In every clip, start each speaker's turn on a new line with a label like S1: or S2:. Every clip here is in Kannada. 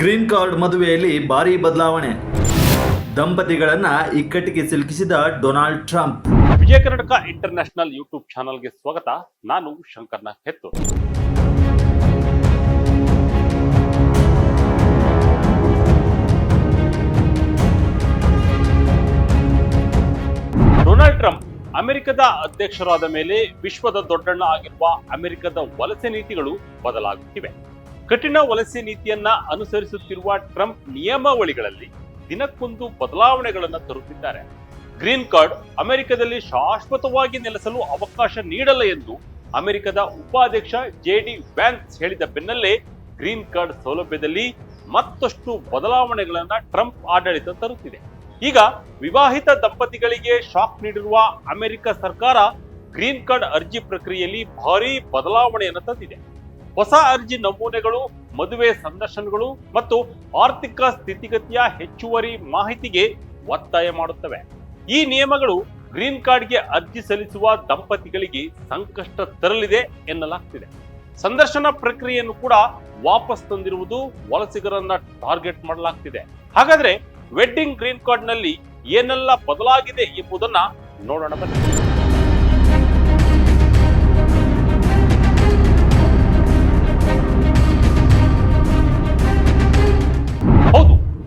S1: ಗ್ರೀನ್ ಕಾರ್ಡ್ ಮದುವೆಯಲ್ಲಿ ಭಾರಿ ಬದಲಾವಣೆ. ದಂಪತಿಗಳನ್ನ ಇಕ್ಕಟ್ಟಿಗೆ ಸಿಲುಕಿಸಿದ Donald Trump.
S2: Vijaya Karnataka International YouTube ಚಾನಲ್ಗೆ ಸ್ವಾಗತ. ನಾನು ಶಂಕರ್ನ ಹೆತ್ತು ಡೊನಾಲ್ಡ್ ಟ್ರಂಪ್ ಅಮೆರಿಕದ ಅಧ್ಯಕ್ಷರಾದ ಮೇಲೆ ವಿಶ್ವದ ದೊಡ್ಡಣ್ಣ ಆಗಿರುವ ಅಮೆರಿಕದ ವಲಸೆ ನೀತಿಗಳು ಬದಲಾಗುತ್ತಿವೆ. ಕಠಿಣ ವಲಸೆ ನೀತಿಯನ್ನ ಅನುಸರಿಸುತ್ತಿರುವ ಟ್ರಂಪ್ ನಿಯಮಾವಳಿಗಳಲ್ಲಿ ದಿನಕ್ಕೊಂದು ಬದಲಾವಣೆಗಳನ್ನು ತರುತ್ತಿದ್ದಾರೆ. ಗ್ರೀನ್ ಕಾರ್ಡ್ ಅಮೆರಿಕದಲ್ಲಿ ಶಾಶ್ವತವಾಗಿ ನೆಲೆಸಲು ಅವಕಾಶ ನೀಡಲ್ಲ ಎಂದು ಅಮೆರಿಕದ ಉಪಾಧ್ಯಕ್ಷ ಜೆ ಡಿ ವ್ಯಾನ್ಸ್ ಹೇಳಿದ ಬೆನ್ನಲ್ಲೇ ಗ್ರೀನ್ ಕಾರ್ಡ್ ಸೌಲಭ್ಯದಲ್ಲಿ ಮತ್ತಷ್ಟು ಬದಲಾವಣೆಗಳನ್ನ ಟ್ರಂಪ್ ಆಡಳಿತ ತರುತ್ತಿದೆ. ಈಗ ವಿವಾಹಿತ ದಂಪತಿಗಳಿಗೆ ಶಾಕ್ ನೀಡಿರುವ ಅಮೆರಿಕ ಸರ್ಕಾರ ಗ್ರೀನ್ ಕಾರ್ಡ್ ಅರ್ಜಿ ಪ್ರಕ್ರಿಯೆಯಲ್ಲಿ ಭಾರೀ ಬದಲಾವಣೆಯನ್ನು ತಂದಿದೆ. ಹೊಸ ಅರ್ಜಿ ನಮೂನೆಗಳು, ಮದುವೆ ಸಂದರ್ಶನಗಳು ಮತ್ತು ಆರ್ಥಿಕ ಸ್ಥಿತಿಗತಿಯ ಹೆಚ್ಚುವರಿ ಮಾಹಿತಿಗೆ ಒತ್ತಾಯ ಮಾಡುತ್ತವೆ. ಈ ನಿಯಮಗಳು ಗ್ರೀನ್ ಕಾರ್ಡ್ಗೆ ಅರ್ಜಿ ಸಲ್ಲಿಸುವ ದಂಪತಿಗಳಿಗೆ ಸಂಕಷ್ಟ ತರಲಿದೆ ಎನ್ನಲಾಗ್ತಿದೆ. ಸಂದರ್ಶನ ಪ್ರಕ್ರಿಯೆಯನ್ನು ಕೂಡ ವಾಪಸ್ ತಂದಿರುವುದು ವಲಸಿಗರನ್ನ ಟಾರ್ಗೆಟ್ ಮಾಡಲಾಗ್ತಿದೆ. ಹಾಗಾದ್ರೆ ವೆಡ್ಡಿಂಗ್ ಗ್ರೀನ್ ಕಾರ್ಡ್ನಲ್ಲಿ ಏನೆಲ್ಲ ಬದಲಾಗಿದೆ ಎಂಬುದನ್ನ ನೋಡೋಣ ಬನ್ನಿ.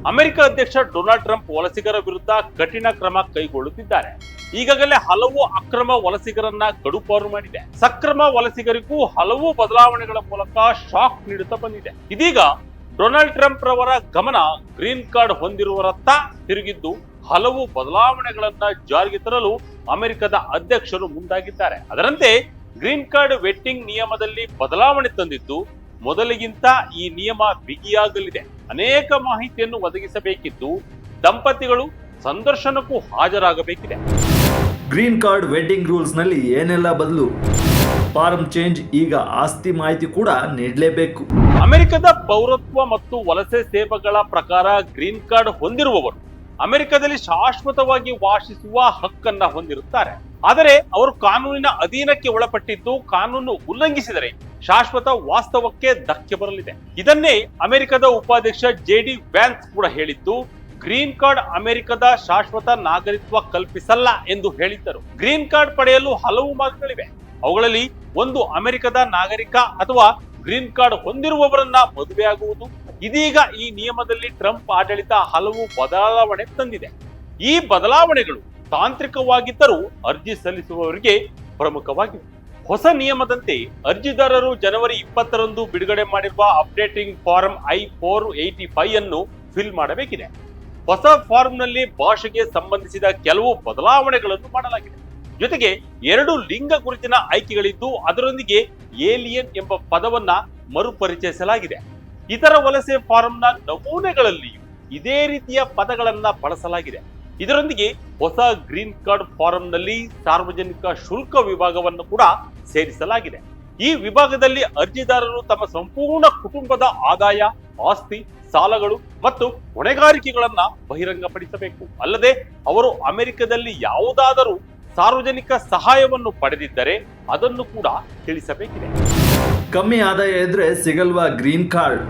S2: ಅಮೆರಿಕ ಅಧ್ಯಕ್ಷ ಡೊನಾಲ್ಡ್ ಟ್ರಂಪ್ ವಲಸಿಗರ ವಿರುದ್ಧ ಕಠಿಣ ಕ್ರಮ ಕೈಗೊಳ್ಳುತ್ತಿದ್ದಾರೆ. ಈಗಾಗಲೇ ಹಲವು ಅಕ್ರಮ ವಲಸಿಗರನ್ನ ಗಡುಪಾರು ಮಾಡಿದೆ. ಸಕ್ರಮ ವಲಸಿಗರಿಗೂ ಹಲವು ಬದಲಾವಣೆಗಳ ಮೂಲಕ ಶಾಕ್ ನೀಡುತ್ತಾ ಬಂದಿದೆ. ಇದೀಗ ಡೊನಾಲ್ಡ್ ಟ್ರಂಪ್ ರವರ ಗಮನ ಗ್ರೀನ್ ಕಾರ್ಡ್ ಹೊಂದಿರುವರತ್ತ ತಿರುಗಿದ್ದು ಹಲವು ಬದಲಾವಣೆಗಳನ್ನ ಜಾರಿಗೆ ತರಲು ಅಮೆರಿಕದ ಅಧ್ಯಕ್ಷರು ಮುಂದಾಗಿದ್ದಾರೆ. ಅದರಂತೆ ಗ್ರೀನ್ ಕಾರ್ಡ್ ವೆಟ್ಟಿಂಗ್ ನಿಯಮದಲ್ಲಿ ಬದಲಾವಣೆ ತಂದಿದ್ದು ಮೊದಲಿಗಿಂತ ಈ ನಿಯಮ ಬಿಗಿಯಾಗಲಿದೆ. ಅನೇಕ ಮಾಹಿತಿಯನ್ನು ಒದಗಿಸಬೇಕಿದ್ದು ದಂಪತಿಗಳು ಸಂದರ್ಶನಕ್ಕೂ ಹಾಜರಾಗಬೇಕಿದೆ.
S1: ಗ್ರೀನ್ ಕಾರ್ಡ್ ವೆಡ್ಡಿಂಗ್ ರೂಲ್ಸ್ನಲ್ಲಿ ಏನೆಲ್ಲ ಬದಲು? ಫಾರ್ಮ್ ಚೇಂಜ್ ಈಗ ಆಸ್ತಿ ಮಾಹಿತಿ ಕೂಡ ನೀಡಲೇಬೇಕು.
S2: ಅಮೆರಿಕದ ಪೌರತ್ವ ಮತ್ತು ವಲಸೆ ಸೇವೆಗಳ ಪ್ರಕಾರ ಗ್ರೀನ್ ಕಾರ್ಡ್ ಹೊಂದಿರುವವರು ಅಮೆರಿಕದಲ್ಲಿ ಶಾಶ್ವತವಾಗಿ ವಾಸಿಸುವ ಹಕ್ಕನ್ನ ಹೊಂದಿರುತ್ತಾರೆ. ಆದರೆ ಅವರು ಕಾನೂನಿನ ಅಧೀನಕ್ಕೆ ಒಳಪಟ್ಟಿದ್ದು ಕಾನೂನು ಉಲ್ಲಂಘಿಸಿದರೆ ಶಾಶ್ವತ ವಾಸ್ತವಕ್ಕೆ ಧಕ್ಕೆ ಬರಲಿದೆ. ಇದನ್ನೇ ಅಮೆರಿಕದ ಉಪಾಧ್ಯಕ್ಷ ಜೆ ಡಿ ವ್ಯಾನ್ಸ್ ಕೂಡ ಹೇಳಿದ್ದು, ಗ್ರೀನ್ ಕಾರ್ಡ್ ಅಮೆರಿಕದ ಶಾಶ್ವತ ನಾಗರಿಕತ್ವ ಕಲ್ಪಿಸಲ್ಲ ಎಂದು ಹೇಳಿದ್ದರು. ಗ್ರೀನ್ ಕಾರ್ಡ್ ಪಡೆಯಲು ಹಲವು ಮಾರ್ಗಗಳಿವೆ. ಅವುಗಳಲ್ಲಿ ಒಂದು ಅಮೆರಿಕದ ನಾಗರಿಕ ಅಥವಾ ಗ್ರೀನ್ ಕಾರ್ಡ್ ಹೊಂದಿರುವವರನ್ನ ಮದುವೆಯಾಗುವುದು. ಇದೀಗ ಈ ನಿಯಮದಲ್ಲಿ ಟ್ರಂಪ್ ಆಡಳಿತ ಹಲವು ಬದಲಾವಣೆ ತಂದಿದೆ. ಈ ಬದಲಾವಣೆಗಳು ತಾಂತ್ರಿಕವಾಗಿದ್ದರೂ ಅರ್ಜಿ ಸಲ್ಲಿಸುವವರಿಗೆ ಪ್ರಮುಖವಾಗಿದೆ ಹೊಸ ನಿಯಮದಂತೆ ಅರ್ಜಿದಾರರು ಜನವರಿ ಇಪ್ಪತ್ತರಂದು ಬಿಡುಗಡೆ ಮಾಡಿರುವ updating form I four eighty five ಅನ್ನು ಫಿಲ್ ಮಾಡಬೇಕಿದೆ. ಹೊಸ ಫಾರ್ಮ್ನಲ್ಲಿ ಭಾಷೆಗೆ ಸಂಬಂಧಿಸಿದ ಕೆಲವು ಬದಲಾವಣೆಗಳನ್ನು ಮಾಡಲಾಗಿದೆ. ಜೊತೆಗೆ ಎರಡು ಲಿಂಗ ಗುರುತಿನ ಆಯ್ಕೆಗಳಿದ್ದು ಅದರೊಂದಿಗೆ ಏಲಿಯನ್ ಎಂಬ ಪದವನ್ನ ಮರುಪರಿಚಯಿಸಲಾಗಿದೆ. ಇತರ ವಲಸೆ ಫಾರಂನ ನಮೂನೆಗಳಲ್ಲಿಯೂ ಇದೇ ರೀತಿಯ ಪದಗಳನ್ನ ಬಳಸಲಾಗಿದೆ. ಇದರೊಂದಿಗೆ ಹೊಸ ಗ್ರೀನ್ ಕಾರ್ಡ್ ಫಾರಂನಲ್ಲಿ ಸಾರ್ವಜನಿಕ ಶುಲ್ಕ ವಿಭಾಗವನ್ನು ಕೂಡ ಸೇರಿಸಲಾಗಿದೆ. ಈ ವಿಭಾಗದಲ್ಲಿ ಅರ್ಜಿದಾರರು ತಮ್ಮ ಸಂಪೂರ್ಣ ಕುಟುಂಬದ ಆದಾಯ, ಆಸ್ತಿ, ಸಾಲಗಳು ಮತ್ತು ಹೊಣೆಗಾರಿಕೆಗಳನ್ನ ಬಹಿರಂಗಪಡಿಸಬೇಕು. ಅಲ್ಲದೆ ಅವರು ಅಮೆರಿಕದಲ್ಲಿ ಯಾವುದಾದರೂ ಸಾರ್ವಜನಿಕ ಸಹಾಯವನ್ನು ಪಡೆದಿದ್ದರೆ ಅದನ್ನು ಕೂಡ ತಿಳಿಸಬೇಕಿದೆ.
S1: ಕಮ್ಮಿ ಆದಾಯ ಇದ್ರೆ ಸಿಗಲ್ವಾ ಗ್ರೀನ್ ಕಾರ್ಡ್?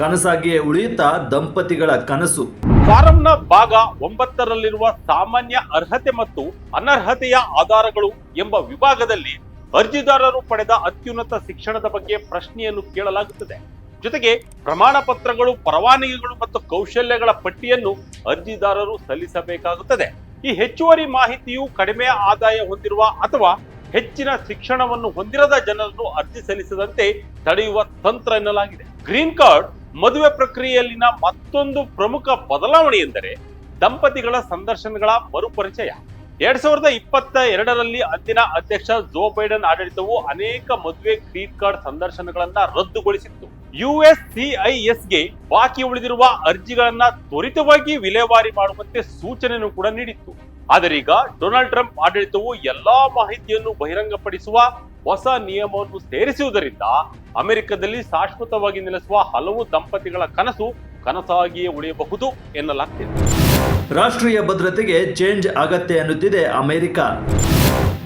S1: ಕನಸಾಗಿಯೇ ಉಳಿಯುತ್ತಾ ದಂಪತಿಗಳ ಕನಸು?
S2: ಫಾರಂನ ಭಾಗ ಒಂಬತ್ತರಲ್ಲಿರುವ ಸಾಮಾನ್ಯ ಅರ್ಹತೆ ಮತ್ತು ಅನರ್ಹತೆಯ ಆಧಾರಗಳು ಎಂಬ ವಿಭಾಗದಲ್ಲಿ ಅರ್ಜಿದಾರರು ಪಡೆದ ಅತ್ಯುನ್ನತ ಶಿಕ್ಷಣದ ಬಗ್ಗೆ ಪ್ರಶ್ನೆಯನ್ನು ಕೇಳಲಾಗುತ್ತದೆ. ಜೊತೆಗೆ ಪ್ರಮಾಣ ಪತ್ರಗಳು, ಪರವಾನಗಿಗಳು ಮತ್ತು ಕೌಶಲ್ಯಗಳ ಪಟ್ಟಿಯನ್ನು ಅರ್ಜಿದಾರರು ಸಲ್ಲಿಸಬೇಕಾಗುತ್ತದೆ. ಈ ಹೆಚ್ಚುವರಿ ಮಾಹಿತಿಯು ಕಡಿಮೆ ಆದಾಯ ಹೊಂದಿರುವ ಅಥವಾ ಹೆಚ್ಚಿನ ಶಿಕ್ಷಣವನ್ನು ಹೊಂದಿರದ ಜನರನ್ನು ಅರ್ಜಿ ಸಲ್ಲಿಸದಂತೆ ತಡೆಯುವ ತಂತ್ರ ಎನ್ನಲಾಗಿದೆ. ಗ್ರೀನ್ ಕಾರ್ಡ್ ಮದುವೆ ಪ್ರಕ್ರಿಯೆಯಲ್ಲಿನ ಮತ್ತೊಂದು ಪ್ರಮುಖ ಬದಲಾವಣೆ ಎಂದರೆ ದಂಪತಿಗಳ ಸಂದರ್ಶನಗಳ ಮರುಪರಿಚಯ. ಎರಡ್ ಸಾವಿರದ ಇಪ್ಪತ್ತ ಎರಡರಲ್ಲಿ ಅಂದಿನ ಅಧ್ಯಕ್ಷ ಜೋ ಬೈಡನ್ ಆಡಳಿತವು ಅನೇಕ ಮದುವೆ ಗ್ರೀನ್ ಕಾರ್ಡ್ ಸಂದರ್ಶನಗಳನ್ನ ರದ್ದುಗೊಳಿಸಿತ್ತು. ಯುಎಸ್ಸಿಐಎಸ್ಗೆ ಬಾಕಿ ಉಳಿದಿರುವ ಅರ್ಜಿಗಳನ್ನ ತ್ವರಿತವಾಗಿ ವಿಲೇವಾರಿ ಮಾಡುವಂತೆ ಸೂಚನೆಯನ್ನು ಕೂಡ ನೀಡಿತ್ತು. ಆದರೆ ಈಗ ಡೊನಾಲ್ಡ್ ಟ್ರಂಪ್ ಆಡಳಿತವು ಎಲ್ಲಾ ಮಾಹಿತಿಯನ್ನು ಬಹಿರಂಗಪಡಿಸುವ ಹೊಸ ನಿಯಮವನ್ನು ಸೇರಿಸುವುದರಿಂದ ಅಮೆರಿಕದಲ್ಲಿ ಶಾಶ್ವತವಾಗಿ ನೆಲೆಸುವ ಹಲವು ದಂಪತಿಗಳ ಕನಸು ಕನಸಾಗಿಯೇ ಉಳಿಯಬಹುದು ಎನ್ನಲಾಗ್ತಿದೆ.
S1: ರಾಷ್ಟ್ರೀಯ ಭದ್ರತೆಗೆ ಚೇಂಜ್ ಅಗತ್ಯ ಎನ್ನುತ್ತಿದೆ ಅಮೆರಿಕ.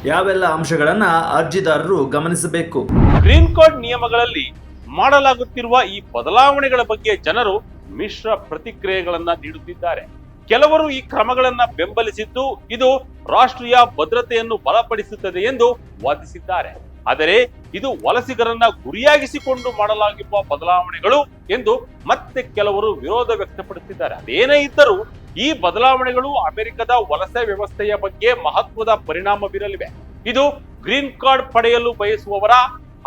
S1: ಯಾವೆಲ್ಲ ಅಂಶಗಳನ್ನ ಅರ್ಜಿದಾರರು ಗಮನಿಸಬೇಕು?
S2: ಗ್ರೀನ್ ಕಾರ್ಡ್ ನಿಯಮಗಳಲ್ಲಿ ಮಾಡಲಾಗುತ್ತಿರುವ ಈ ಬದಲಾವಣೆಗಳ ಬಗ್ಗೆ ಜನರು ಮಿಶ್ರ ಪ್ರತಿಕ್ರಿಯೆಗಳನ್ನ ನೀಡುತ್ತಿದ್ದಾರೆ. ಕೆಲವರು ಈ ಕ್ರಮಗಳನ್ನ ಬೆಂಬಲಿಸಿದ್ದು ಇದು ರಾಷ್ಟ್ರೀಯ ಭದ್ರತೆಯನ್ನು ಬಲಪಡಿಸುತ್ತದೆ ಎಂದು ವಾದಿಸಿದ್ದಾರೆ. ಆದರೆ ಇದು ವಲಸಿಗರನ್ನ ಗುರಿಯಾಗಿಸಿಕೊಂಡು ಮಾಡಲಾಗಿರುವ ಬದಲಾವಣೆಗಳು ಎಂದು ಮತ್ತೆ ಕೆಲವರು ವಿರೋಧ ವ್ಯಕ್ತಪಡಿಸಿದ್ದಾರೆ. ಅದೇನೇ ಇದ್ದರೂ ಈ ಬದಲಾವಣೆಗಳು ಅಮೆರಿಕದ ವಲಸೆ ವ್ಯವಸ್ಥೆಯ ಬಗ್ಗೆ ಮಹತ್ವದ ಪರಿಣಾಮ ಬೀರಲಿವೆ ಇದು ಗ್ರೀನ್ ಕಾರ್ಡ್ ಪಡೆಯಲು ಬಯಸುವವರ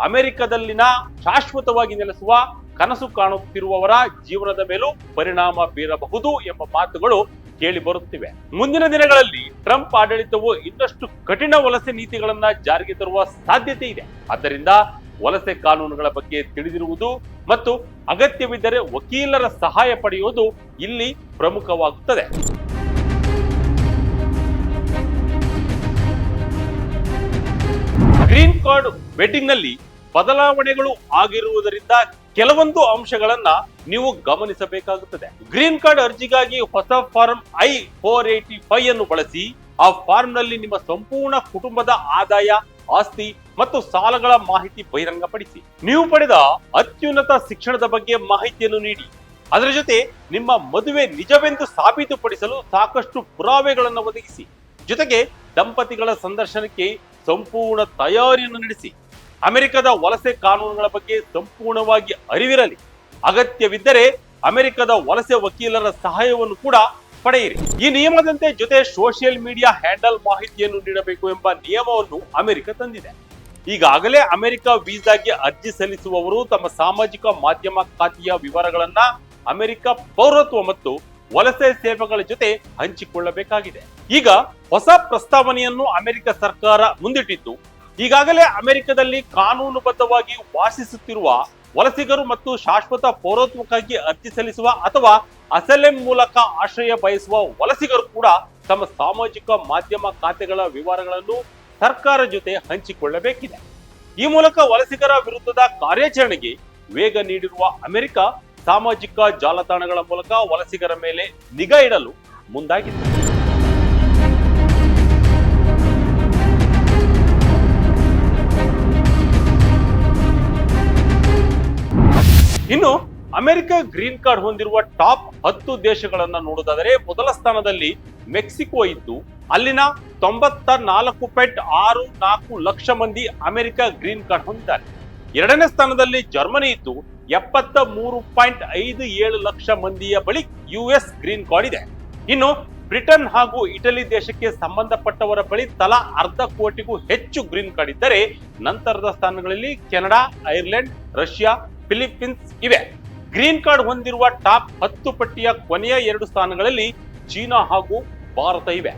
S2: ಅಮೆರಿಕದಲ್ಲಿನ ಶಾಶ್ವತವಾಗಿ ನೆಲೆಸುವ ಕನಸು ಕಾಣುತ್ತಿರುವವರ ಜೀವನದ ಮೇಲೂ ಪರಿಣಾಮ ಬೀರಬಹುದು ಎಂಬ ಮಾತುಗಳು ಕೇಳಿ ಬರುತ್ತಿವೆ. ಮುಂದಿನ ದಿನಗಳಲ್ಲಿ ಟ್ರಂಪ್ ಆಡಳಿತವು ಇನ್ನಷ್ಟು ಕಠಿಣ ವಲಸೆ ನೀತಿಗಳನ್ನ ಜಾರಿಗೆ ತರುವ ಸಾಧ್ಯತೆ ಇದೆ. ಆದ್ದರಿಂದ ವಲಸೆ ಕಾನೂನುಗಳ ಬಗ್ಗೆ ತಿಳಿದಿರುವುದು ಮತ್ತು ಅಗತ್ಯವಿದ್ದರೆ ವಕೀಲರ ಸಹಾಯ ಪಡೆಯುವುದು ಇಲ್ಲಿ ಪ್ರಮುಖವಾಗುತ್ತದೆ. ಗ್ರೀನ್ ಕಾರ್ಡ್ ವೆಡ್ಡಿಂಗ್ನಲ್ಲಿ ಬದಲಾವಣೆಗಳು ಆಗಿರುವುದರಿಂದ ಕೆಲವೊಂದು ಅಂಶಗಳನ್ನ ನೀವು ಗಮನಿಸಬೇಕಾಗುತ್ತದೆ. ಗ್ರೀನ್ ಕಾರ್ಡ್ ಅರ್ಜಿಗಾಗಿ ಹೊಸ form I four eighty five ಅನ್ನು ಬಳಸಿ, ಆ ಫಾರ್ಮ್ನಲ್ಲಿ ನಿಮ್ಮ ಸಂಪೂರ್ಣ ಕುಟುಂಬದ ಆದಾಯ, ಆಸ್ತಿ ಮತ್ತು ಸಾಲಗಳ ಮಾಹಿತಿ ಬಹಿರಂಗಪಡಿಸಿ. ನೀವು ಪಡೆದ ಅತ್ಯುನ್ನತ ಶಿಕ್ಷಣದ ಬಗ್ಗೆ ಮಾಹಿತಿಯನ್ನು ನೀಡಿ. ಅದರ ಜೊತೆ ನಿಮ್ಮ ಮದುವೆ ನಿಜವೆಂದು ಸಾಬೀತುಪಡಿಸಲು ಸಾಕಷ್ಟು ಪುರಾವೆಗಳನ್ನು ಒದಗಿಸಿ. ಜೊತೆಗೆ ದಂಪತಿಗಳ ಸಂದರ್ಶನಕ್ಕೆ ಸಂಪೂರ್ಣ ತಯಾರಿಯನ್ನು ನಡೆಸಿ. ಅಮೆರಿಕದ ವಲಸೆ ಕಾನೂನುಗಳ ಬಗ್ಗೆ ಸಂಪೂರ್ಣವಾಗಿ ಅರಿವಿರಲಿ. ಅಗತ್ಯವಿದ್ದರೆ ಅಮೆರಿಕದ ವಲಸೆ ವಕೀಲರ ಸಹಾಯವನ್ನು ಕೂಡ ಪಡೆಯಿರಿ. ಈ ನಿಯಮದಂತೆ ಜೊತೆ ಸೋಷಿಯಲ್ ಮೀಡಿಯಾ ಹ್ಯಾಂಡಲ್ ಮಾಹಿತಿಯನ್ನು ನೀಡಬೇಕು ಎಂಬ ನಿಯಮವನ್ನು ಅಮೆರಿಕ ತಂದಿದೆ. ಈಗಾಗಲೇ ಅಮೆರಿಕ ವೀಸಾಗೆ ಅರ್ಜಿ ಸಲ್ಲಿಸುವವರು ತಮ್ಮ ಸಾಮಾಜಿಕ ಮಾಧ್ಯಮ ಖಾತೆಯ ವಿವರಗಳನ್ನ ಅಮೆರಿಕ ಪೌರತ್ವ ಮತ್ತು ವಲಸೆ ಸೇವೆಗಳ ಜೊತೆ ಹಂಚಿಕೊಳ್ಳಬೇಕಾಗಿದೆ. ಈಗ ಹೊಸ ಪ್ರಸ್ತಾವನೆಯನ್ನು ಅಮೆರಿಕ ಸರ್ಕಾರ ಮುಂದಿಟ್ಟಿದ್ದು ಈಗಾಗಲೇ ಅಮೆರಿಕದಲ್ಲಿ ಕಾನೂನುಬದ್ಧವಾಗಿ ವಾಸಿಸುತ್ತಿರುವ ವಲಸಿಗರು ಮತ್ತು ಶಾಶ್ವತ ಪೌರತ್ವಕ್ಕಾಗಿ ಅರ್ಜಿ ಸಲ್ಲಿಸುವ ಅಥವಾ ಅಸಲೆಂ ಮೂಲಕ ಆಶ್ರಯ ಬಯಸುವ ವಲಸಿಗರು ಕೂಡ ತಮ್ಮ ಸಾಮಾಜಿಕ ಮಾಧ್ಯಮ ಖಾತೆಗಳ ವಿವರಗಳನ್ನು ಸರ್ಕಾರ ಜೊತೆ ಹಂಚಿಕೊಳ್ಳಬೇಕಿದೆ. ಈ ಮೂಲಕ ವಲಸಿಗರ ವಿರುದ್ಧದ ಕಾರ್ಯಾಚರಣೆಗೆ ವೇಗ ನೀಡಿರುವ ಅಮೆರಿಕ ಸಾಮಾಜಿಕ ಜಾಲತಾಣಗಳ ಮೂಲಕ ವಲಸಿಗರ ಮೇಲೆ ನಿಗಾ ಇಡಲು ಮುಂದಾಗಿದೆ. ಇನ್ನು ಅಮೆರಿಕ ಗ್ರೀನ್ ಕಾರ್ಡ್ ಹೊಂದಿರುವ ಟಾಪ್ ಹತ್ತು ದೇಶಗಳನ್ನ ನೋಡುವುದಾದರೆ ಮೊದಲ ಸ್ಥಾನದಲ್ಲಿ ಮೆಕ್ಸಿಕೋ ಇದ್ದು ಅಲ್ಲಿನ ತೊಂಬತ್ತ ನಾಲ್ಕು ಪಾಯಿಂಟ್ ಆರು ನಾಲ್ಕು ಲಕ್ಷ ಮಂದಿ ಅಮೆರಿಕ ಗ್ರೀನ್ ಕಾರ್ಡ್ ಹೊಂದಿದ್ದಾರೆ. ಎರಡನೇ ಸ್ಥಾನದಲ್ಲಿ ಜರ್ಮನಿ ಇದ್ದು ಎಪ್ಪತ್ತ ಮೂರು ಪಾಯಿಂಟ್ ಐದು ಏಳು ಲಕ್ಷ ಮಂದಿಯ ಬಳಿ ಯು ಎಸ್ ಗ್ರೀನ್ ಕಾರ್ಡ್ ಇದೆ. ಇನ್ನು ಬ್ರಿಟನ್ ಹಾಗೂ ಇಟಲಿ ದೇಶಕ್ಕೆ ಸಂಬಂಧಪಟ್ಟವರ ಬಳಿ ತಲಾ ಅರ್ಧ ಕೋಟಿಗೂ ಹೆಚ್ಚು ಗ್ರೀನ್ ಕಾರ್ಡ್ ಇದ್ದರೆ ನಂತರದ ಸ್ಥಾನಗಳಲ್ಲಿ ಕೆನಡಾ, ಐರ್ಲೆಂಡ್, ರಷ್ಯಾ ಫಿಲಿಪೀನ್ಸ್ ಇವೆ. ಗ್ರೀನ್ ಕಾರ್ಡ್ ಹೊಂದಿರುವ ಟಾಪ್ ಹತ್ತು ಪಟ್ಟಿಯ ಕೊನೆಯ ಎರಡು ಸ್ಥಾನಗಳಲ್ಲಿ ಚೀನಾ ಹಾಗೂ ಭಾರತ ಇವೆ.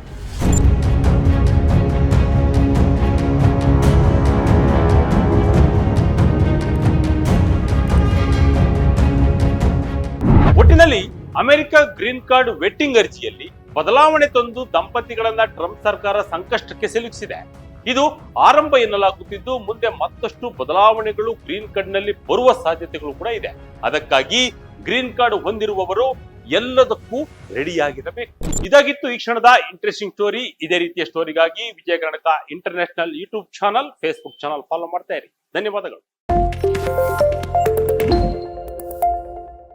S2: ಒಟ್ಟಿನಲ್ಲಿ ಅಮೆರಿಕ ಗ್ರೀನ್ ಕಾರ್ಡ್ ವೆಟ್ಟಿಂಗ್ ಅರ್ಜಿಯಲ್ಲಿ ಬದಲಾವಣೆ ತಂದು ದಂಪತಿಗಳನ್ನ ಟ್ರಂಪ್ ಸರ್ಕಾರ ಸಂಕಷ್ಟಕ್ಕೆ ಸಿಲುಕಿಸಿದೆ. ಇದು ಆರಂಭ ಎನ್ನಲಾಗುತ್ತಿದ್ದು, ಮುಂದೆ ಮತ್ತಷ್ಟು ಬದಲಾವಣೆಗಳು ಗ್ರೀನ್ ಕಾರ್ಡ್ನಲ್ಲಿ ಬರುವ ಸಾಧ್ಯತೆಗಳು ಕೂಡ ಇದೆ. ಅದಕ್ಕಾಗಿ ಗ್ರೀನ್ ಕಾರ್ಡ್ ಹೊಂದಿರುವವರು ಎಲ್ಲದಕ್ಕೂ ರೆಡಿಯಾಗಿರಬೇಕು. ಇದಾಗಿತ್ತು ಈ ಕ್ಷಣದ ಇಂಟ್ರೆಸ್ಟಿಂಗ್ ಸ್ಟೋರಿ ಇದೇ ರೀತಿಯ ಸ್ಟೋರಿಗಾಗಿ Vijaya Karnataka International YouTube channel Facebook channel follow ಮಾಡ್ತಾ ಇರಿ. ಧನ್ಯವಾದಗಳು.